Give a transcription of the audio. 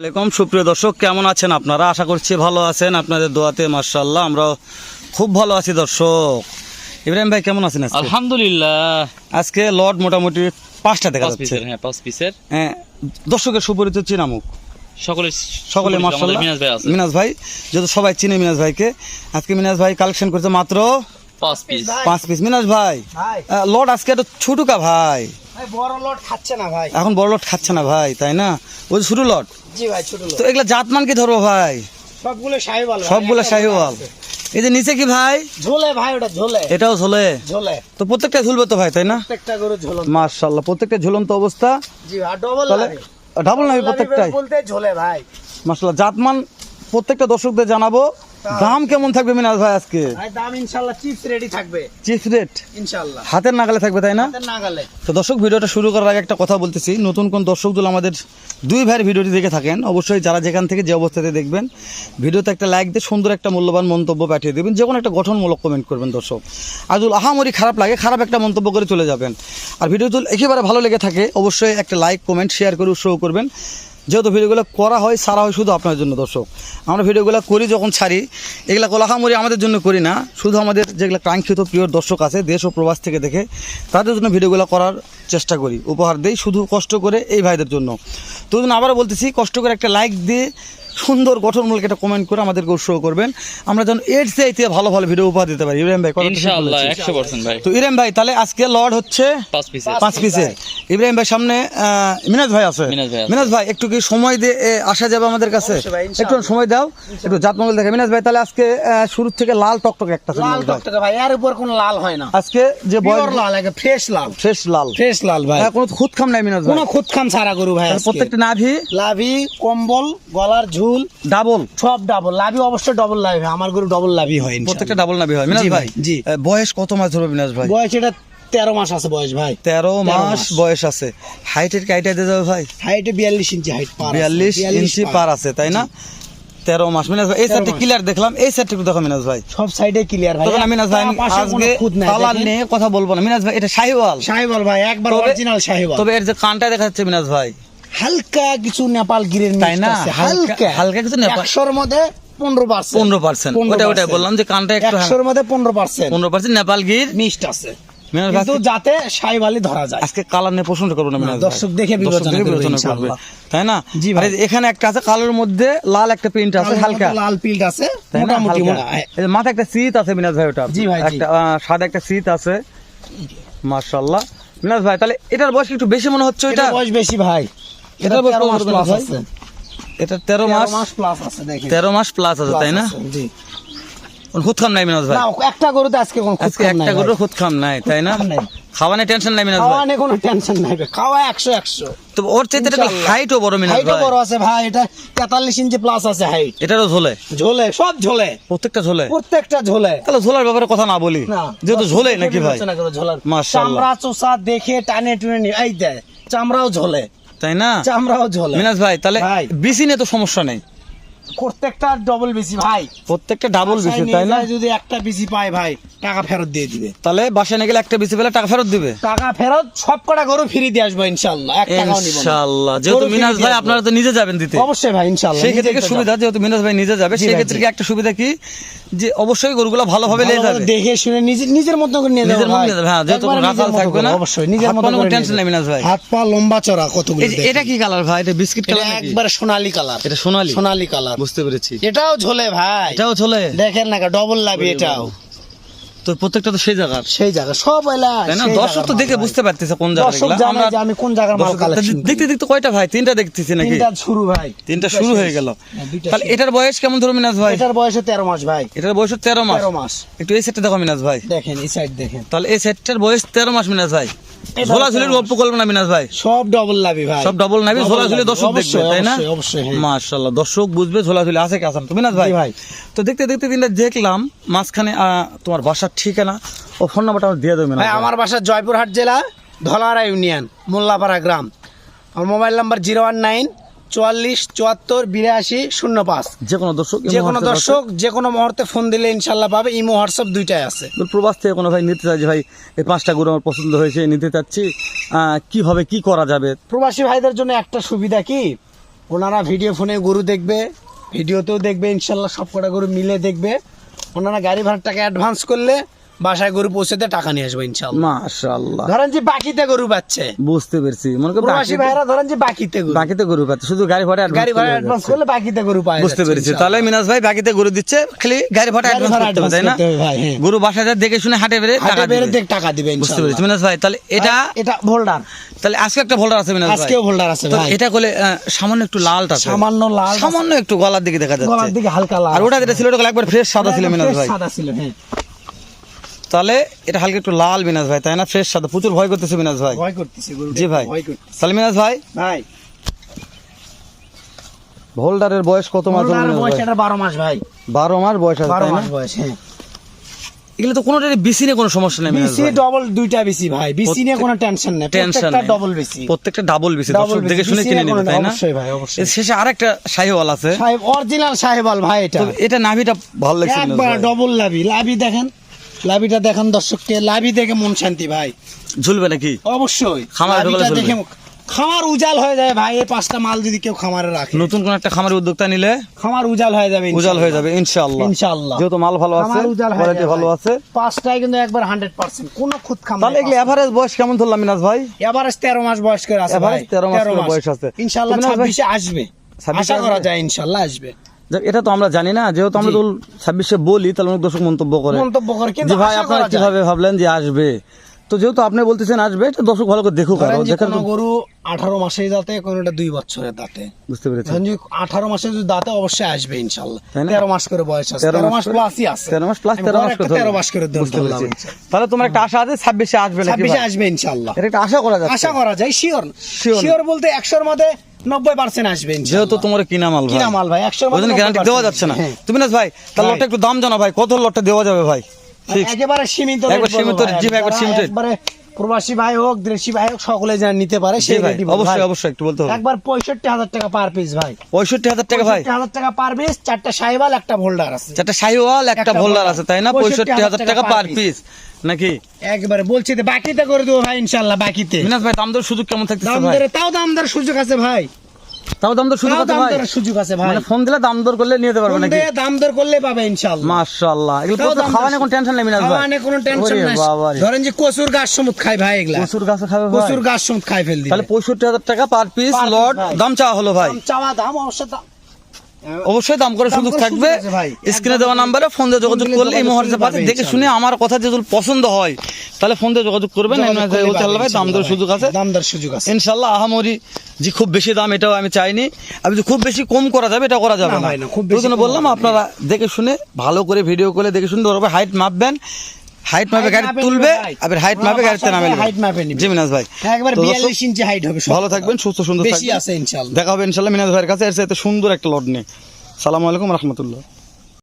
আসসালামাইকুম সুপ্রিয় দর্শক কেমন আছেন আপনারা? আশা করছি ভালো আছেন। আপনাদের দোয়াতে মার্শাল্লাহ আমরা খুব ভালো আছি দর্শক। ইব্রাহিম ভাই কেমন আছেন আজকে? আলহামদুলিল্লাহ। আজকে লর্ড মোটামুটি পাঁচটা দেখা যাচ্ছে। হ্যাঁ পাঁচ পিসের। হ্যাঁ, দর্শকের সুপরিচিত চিনামুখ। সকলে সকলে মার্শাল্লাহ মিনাজ ভাই আছে। মিনাজ ভাই যেহেতু সবাই চিনে মিনাজ ভাইকে আজকে মিনাজ ভাই কালেকশন করছে মাত্র পাঁচ পিস। পাঁচ পিস। মিনাজ ভাই লর্ড আজকে একটু ছুটুকা ভাই। বড় লট খাচ্ছে না ভাই। এখন বড় লট খাচ্ছে না ভাই তাই না? ওই ছোট লট। জি ভাই ছোট লট। তো এগুলা জাতমান কি ধরবো ভাই? সবগুলো শাহিওয়াল সবগুলো শাহিওয়াল। এই যে নিচে কি ভাই? ঝোলে ভাই ওটা ঝোলে। এটাও ঝোলে? ঝোলে। তো প্রত্যেকটা ঝুলবে তো ভাই তাই না? প্রত্যেকটা ঝোলন প্রত্যেকটা ঝুলন্ত অবস্থা। জি ডবল ডাবল নাবি প্রত্যেকটাই। বলতে ঝোলে ভাই। মার্শাল্লাহ জাতমান প্রত্যেকটা দর্শকদের জানাব। দাম কেমন থাকবে মিনাজ ভাই আজকে? দাম ইনশাআল্লাহ চিপস রেডি থাকবে। Chip rate? ইনশাআল্লাহ হাতের নাগালে থাকবে তাই না? হাতের নাগালে। তো দর্শক ভিডিওটা শুরু করার আগে একটা কথা বলতেছি। নতুন কোন দর্শক যদি আমাদের দুই ভাইয়ের ভিডিওটি দেখে থাকেন অবশ্যই যারা যেখান থেকে যে অবস্থাতে দেখবেন ভিডিওতে একটা লাইক দিয়ে সুন্দর একটা মূল্যবান মন্তব্য পাঠিয়ে দেবেন। যে কোনো একটা গঠনমূলক কমেন্ট করবেন দর্শক। যদি আহামরি খারাপ লাগে খারাপ একটা মন্তব্য করে চলে যাবেন। আর ভিডিও একেবারে ভালো লেগে থাকে অবশ্যই একটা লাইক কমেন্ট শেয়ার করে উৎসাহ করবেন। যেহেতু ভিডিওগুলো করা হয়, সারা হয় শুধু আপনার জন্য দর্শক। আমরা ভিডিওগুলো করি যখন ছাড়ি, এগুলো কোলাহামরি আমাদের জন্য করি না। শুধু আমাদের যেগুলো কাঙ্ক্ষিত প্রিয় দর্শক আছে, দেশ ও প্রবাস থেকে দেখে, তাদের জন্য ভিডিওগুলো করার চেষ্টা করি, উপহার দেই শুধু কষ্ট করে এই ভাইদের জন্য। তো আবার বলতেছি, কষ্ট করে একটা লাইক দিয়ে সুন্দর গঠনমূলক একটা কমেন্ট করে আমাদেরকে উৎসাহ করবেন। আমরা যেন এর চাইতে ভালো ভালো ভিডিও উপহার দিতে পারি। ইব্রাহিম ভাই ইনশাআল্লাহ বলেছি। একশো পার্সেন্ট ভাই। তো ইব্রাহিম ভাই তাহলে আজকে লর্ড হচ্ছে পাঁচ পিসের পাঁচ পিসের ইব্রাহিম ভাই সামনে মিনাজ ভাই আছে। মিনাজ ভাই একটু কি সময় দিয়ে আসা যাবে আমাদের কাছে। একটু সময় দাও একটু জাতমঙ্গল দেখে। মিনাজ ভাই তাহলে আজকে শুরু থেকে লাল টকটকে একটা লাল। টকটকে ভাই এর উপর কোনো লাল হয় না। আজকে যে বয়স লাল একে ফ্রেশ লাল। ফ্রেশ লাল। ফ্রেশ লাল ভাই। হ্যাঁ, কোনো খুদ খাম নাই মিনাজ ভাই। কোনো খুদ খাম ছাড়া গরু ভাই প্রত্যেকটা নাভি লাভি কম্বল গলার ঝুল ডাবল সব ডাবল লাভি অবশ্যই ডবল লাভি আমার গরু ডবল লাভি হয় প্রত্যেকটা ডাবল নাভি হয়। মিনাজ ভাই জি। বয়স কত মাস ধরবে মিনাজ ভাই? বয়স এটা তেরো মাস আছে বয়স ভাই। তেরো মাস। বয়স আছে। হাইটের কি হাইটে দিয়ে যাবে ভাই? হাইটে বিয়াল্লিশ ইঞ্চি হাইট বিয়াল্লিশ ইঞ্চি পার। আছে তাই না? তেরো মাস। মিনাজ ভাই এই 13 সাইডে ক্লিয়ার দেখলাম এই সাইডটা দেখো মিনাজ ভাই। সব সাইডে ক্লিয়ার ভাই। তখন মিনাজ ভাই আজকে নিয়ে কথা বলব না। মিনাজ ভাই এটা শাহিওয়াল। সাহেবাল ভাই একবার তবে- অরিজিনাল সাহেবাল তবে এর যে কানটা দেখা যাচ্ছে মিনাজ ভাই। হালকা কিছু নেপাল গিরের তাই না? হালকা- হালকা। কিছু নেপাল- একশোর মধ্যে পনেরো পার্সেন্ট। পনেরো পার্সেন্ট। ওটা ওটাই বললাম যে কানটা একটু একশোর মধ্যে পনেরো পার্সেন্ট। পনেরো পার্সেন্ট নেপাল গির মিষ্ট আছে। কিন্তু যাতে সাহেবালি ধরা যায়। আজকে কালার নিয়ে পছন্দ করব না দর্শক দেখে বিবেচনা করবে। তাই না? জি ভাই। এখানে একটা আছে কালোর মধ্যে লাল একটা প্রিন্ট আছে হালকা। লাল পিল্ড আছে মোটামুটি মাথায় একটা শীত আছে মিনাজ ভাই ওটা। জি ভাই, একটা সাদা একটা শীত আছে। মাশাআল্লাহ। মিনাজ ভাই তাহলে এটার বয়স একটু বেশি মনে হচ্ছে এটা বয়স বেশি ভাই। এটা তেরো মাস প্লাস আছে। এটা তেরো মাস প্লাস আছে দেখেন। তেরো মাস প্লাস আছে তাই না? জি। খুদ খাম নাই মিনাজ ভাই? না একটা গরুতে আজকে কোনো একটা খুদ খাম নাই তাই না? খাওয়ানে টেনশন নাই মিনাজ ভাই? নিয়ে কোনো টেনশন নাই। খাওয়া একশো একশো। তো ওর চাইতে। হাইটও বড় মিনাজ হাইটও ভাই? বড় আছে ভাই এটা তেতাল্লিশ ইঞ্চি প্লাস আছে হাইট এটারও ঝোলে? ঝোলে সব ঝোলে। প্রত্যেকটা ঝোলে? প্রত্যেকটা ঝোলে। তাহলে ঝোলার ব্যাপারে কথা না বলি। না যেহেতু ঝোলে নাকি ভাই? বিবেচনা করো ঝোলার। মাশাআল্লাহ। চামড়া চোষা দেখে টানে টুনে এই দেয় চামড়াও ঝোলে। তাই না? চামড়াও ঝোলে। মিনাজ ভাই তাহলে বিসিনে বিসি নিয়ে তো সমস্যা নেই। প্রত্যেকটা ডবল বেশি ভাই। প্রত্যেকটা ডাবল নিয়ে তাই না? যদি একটা বেশি পায় ভাই টাকা ফেরত দিয়ে দিবে। তাহলে বাসায় গেলে একটা বিসি পেলে টাকা ফেরত দিবে? টাকা ফেরত সব কটা গরু ফিরিয়ে দিয়ে আসব ইনশাল্লাহ এক টাকাও নিব না। যেহেতু মিনাজ ভাই আপনারা তো নিজে যাবেন দিতে। অবশ্যই ভাই ইনশাল্লাহ সেই ক্ষেত্রে সুবিধা? যেহেতু মিনাজ ভাই নিজে যাবে সেই ক্ষেত্রে একটা সুবিধা কি? যে অবশ্যই গরুগুলো ভালোভাবে। নিয়ে যাবে। দেখে শুনে নিজে নিজের মতো করে নিয়ে নিজের যাব মতো নিয়ে হ্যাঁ, যেহেতু রাখাল থাকবে না। অবশ্যই নিজের মতো কোনো নেই মিনাজ ভাই। হাত পা লম্বা চড়া কতগুলো। এটা কি কালার ভাই? এটা বিস্কিট কালার একবারে সোনালী কালার এটা সোনালী? সোনালী কালার বুঝতে পেরেছি। এটাও ঝোলে ভাই। এটাও ঝোলে? দেখেন না ডবল লাভ এটাও। তো প্রত্যেকটা তো সেই সেই জায়গা সব এলা দর্শক তো দেখে বুঝতে পারতেছে কোন জায়গা আমি কোন জায়গার মাল কালেকশন দেখতে দেখতে কয়টা ভাই? তিনটা দেখতেছি নাকি? তিনটা শুরু ভাই। তিনটা শুরু হয়ে গেল। হ্যাঁ, তাহলে এটার বয়স কেমন ধরো মিনাজ ভাই? এটার বয়সে তেরো মাস ভাই। এটার বয়স হচ্ছে তেরো মাস। তেরো মাস। একটু এই সেটটা দেখো মিনাজ ভাই। দেখেন এই সাইড দেখেন। তাহলে এই সেটটার বয়স তেরো মাস মিনাজ ভাই। এটারও ঝোলা ঝুলির 13 গল্প করব না মিনাজ ভাই? সব ডবল লাভি ভাই। সব ডাবল নাবি Double ঝোলা ঝুলি লাভি। দর্শক দেখবে তাই না? হ্যাঁ। মাশাল্লাহ দর্শক বুঝবে ঝোলা ঝুলি আছে কি না। ভাই তো দেখতে দেখতে তিনটা দেখলাম মাঝখানে তোমার বাসার ঠিকানা ও ফোন নাম্বারটা আমার দিয়ে দেবেন ভাই আমার বাসা জয়পুরহাট জেলা ধলারা ইউনিয়ন মোল্লাপাড়া গ্রাম। আমার mobile number zero one nine চুয়াল্লিশ চুয়াত্তর বিরাশি শূন্য পাঁচ। যে কোনো দর্শক যে কোনো দর্শক যে কোনো মুহূর্তে ফোন দিলে ইনশাল্লাহ পাবে। ইমো হোয়াটসঅ্যাপ দুইটাই আছে। প্রবাস থেকে কোনো ভাই নিতে চাই যে ভাই এই পাঁচটা গরু আমার পছন্দ হয়েছে নিতে চাচ্ছি কীভাবে কি করা যাবে? প্রবাসী ভাইদের জন্য একটা সুবিধা কি? ওনারা ভিডিও ফোনে গরু দেখবে ভিডিওতেও দেখবে ইনশাল্লাহ সব কটা গরু মিলে দেখবে। ওনারা গাড়ি ভাড়ার টাকা অ্যাডভান্স করলে বাসায় গরু পৌঁছাতে টাকা নিয়ে আসবে ইনশাল্লাহ মাশাআল্লাহ। ধরেন যে বাকিতে গরু পাচ্ছে। বুঝতে পেরেছি। মনে করি প্রবাসী ভাইরা ধরেন যে বাকিতে গরু। বাকিতে গরু পাচ্ছে শুধু গাড়ি ভাড়া গাড়ি ভাড়া অ্যাডভান্স করলে বাকিতে গরু পায় বুঝতে পেরেছি। তাহলে মিনাজ ভাই বাকিতে গরু দিচ্ছে খালি গাড়ি ভাড়া অ্যাডভান্স করতে হবে তাই না? হ্যাঁ। গরু বাসায় যা দেখে শুনে হাটে বেড়ে টাকা দিবে। দেখ টাকা দিবে বুঝতে পেরেছি। মিনাজ ভাই তাহলে এটা এটা ভোল্ডার। তাহলে আজকে একটা ভোল্ডার আছে মিনাজ ভাই। আজকেও ভোল্ডার আছে ভাই। এটা আহ, সামান্য একটু লালটা আছে। সামান্য লাল সামান্য একটু গলার দিকে দেখা যাচ্ছে। গলার দিকে হালকা লাল আর ওটা যেটা ছিল ওটা একবার ফ্রেশ সাদা ছিল মিনাজ ভাই। সাদা ছিল হ্যাঁ। তাহলে এটা হালকা একটু লাল মিনাজ ভাই তাই না? ফ্রেশ সাদা। প্রচুর ভয় করতেছে মিনাজ ভাই। ভয় করতেছে গরু জি ভাই। তাহলে মিনাজ ভাই? ভাই। ভোল্ডারের বয়স কত মাস বয়স এটা বারো মাস ভাই। বারো মাস বয়স আছে বারো তাই না? মাস বয়স হ্যাঁ। এগুলো তো কোনোটারই বিসি নিয়ে কোনো সমস্যা নেই বিসি ডবল দুইটা বিসি ভাই। বিসি নিয়ে কোনো টেনশন নেই। টেনশন প্রত্যেকটা ডবল বিসি। প্রত্যেকটা ডাবল বিসি। দর্শক দেখে শুনে কিনে নিবে তাই না? অবশ্যই ভাই, অবশ্যই। এর শেষে আরেকটা শাহিওয়াল আছে। সাহেব অরিজিনাল সাহেবাল ভাই এটা। এটা নাভিটা ভালো লাগছে একবার। ডবল লাভি। লাভি দেখেন। লাভিটা দেখেন দর্শককে লাভি দেখে মন শান্তি ভাই। ঝুলবে নাকি? অবশ্যই। খামারে। দেখে খামার উজাল হয়ে যায় ভাই এই পাঁচটা মাল যদি কেউ খামারে রাখে। নতুন কোন একটা খামারের উদ্যোক্তা নিলে খামার উজাল হয়ে যাবে উজাল হয়ে যাবে ইনশাআল্লাহ। ইনশাআল্লাহ। যেহেতু মাল ভালো আছে কোয়ালিটি ভালো আছে। পাঁচটায় কিন্তু একবার হান্ড্রেড পার্সেন্ট কোনো খুদ খামার তাহলে এগুলো এভারেজ বয়স কেমন ধরলাম মিনাজ ভাই? এভারেজ তেরো মাস বয়স করে আছে ভাই। Average 13 মাস। বয়স আছে। না ভাই- ছাব্বিশে আসবে। আশা করা যায় ইনশাল্লাহ আসবে। যাক, এটা তো আমরা জানি না যেহেতু আমরা জি। ছাব্বিশে বলি তাহলে অনেক দর্শক মন্তব্য করে। মন্তব্য করে যে ভাই আপনারা কীভাবে ভাবলেন যে আসবে? তো যেহেতু আপনি বলতেছেন আসবে এটা দর্শক ভালো করে দেখুক আরও দেখেন গরু আঠারো মাসেই দাঁতে কোনোটা দুই বছরের দাঁতে। বুঝতে পেরেছি। ধরেন যে আঠারো মাসে যদি দাঁতে অবশ্যই আসবে ইনশাল্লাহ। তেরো মাস করে বয়স আছে তেরো মাস করে- প্লাসই আছে। তেরো মাস প্লাস আমি তেরো গড় মাস করে তেরো মাস করে বুঝতে পেরেছি। তাহলে তোমার একটা আশা আছে ছাব্বিশে আসবে নাকি ছাব্বিশে? আসবে ইনশাল্লাহ। এটা একটা আশা করা যায় আশা করা যায় শিওর শিওর বলতে একশোর মধ্যে নব্বই পার্সেন্ট আসবে যেহেতু তোমার কিনা মাল কিনা মাল ভাই গ্যারান্টি দেওয়া যাচ্ছে না হ্যাঁ। তুমি না ভাই লটটা একটু দাম জানো ভাই কত লটটা দেওয়া যাবে ভাই একেবারে সীমিত একবার সীমিত। জি একবার সীমিত। প্রবাসী ভাই হোক দেশি ভাই হোক সকলে যেন নিতে পারে সেই অবশ্যই অবশ্যই একটু বলতে হবে। একবার পঁয়ষট্টি হাজার টাকা পার পিস ভাই। পঁয়ষট্টি হাজার টাকা ভাই। হাজার টাকা পার পিস চারটা সাইওয়াল একটা ভোল্ডার আছে। চারটা সাইওয়াল একটা ভোল্ডার। আছে তাই না? পঁয়ষট্টি হাজার টাকা পার পিস নাকি? একবারে বলছি তো বাকিতে করে দেবো ভাই ইনশাল্লাহ বাকিতে। মিনাস ভাই দাম দর সুযোগ কেমন থাকছে দাম দরে তাও দাম দর সুযোগ আছে ভাই। তাও দাম দর সুযোগ আছে ভাই? সুযোগ আছে ভাই। মানে ফোন দিলে দাম দর করলে নিয়ে যেতে পারবে নাকি? দিয়ে দাম দর করলে পাবে ইনশাআল্লাহ। মাশাআল্লাহ। এগুলো তো খাওয়ানো কোনো টেনশন নেই মিনাজ ভাই। খাওয়ানে কোনো টেনশন নাই। ধরেন যে কচুর গাছ সমুত খাই ভাই এগুলা। কচুর গাছ খাবে ভাই। কচুর গাছ সমুদ খাই ফেল দিই তাহলে পঁয়ষট্টি হাজার টাকা পার পিস লট দাম চাওয়া হলো ভাই। দাম চাওয়া দাম অবশ্য অবশ্যই দাম করে সুযোগ থাকবে। স্ক্রিনে দেওয়া নাম্বারে ফোন দিয়ে যোগাযোগ করলে এই মুহূর্তে করলে দেখে শুনে আমার কথা যদি পছন্দ হয় তাহলে ফোন দিয়ে যোগাযোগ করবেন। ভাই দাম দর সুযোগ আছে। দাম দর সুযোগ আছে। ইনশাল্লাহ আহামরি যে খুব বেশি দাম এটাও আমি চাইনি। আমি যে খুব বেশি কম করা যাবে এটা করা যাবে না খুব বললাম আপনারা দেখে শুনে ভালো করে ভিডিও করে দেখে শুনে ধরবে হাইট মাপবেন। হাইট মাপে গাড়ি তুলবে আবার হাইট মাপে গাড়িতে নামে হাইট মাপে নিবে। জি মিনাজ ভাই। একবার তো দর্শক, বিয়াল্লিশ ইঞ্চি হাইট হবে ভালো থাকবেন সুস্থ সুন্দর বেশি থাকবেন। আছে ইনশাআল্লাহ। দেখা হবে ইনশাল্লাহ মিনাজ ভাইয়ের কাছে এর সাথে সুন্দর একটা লড নিয়ে সালাম আলাইকুম রহমতুল্লাহ।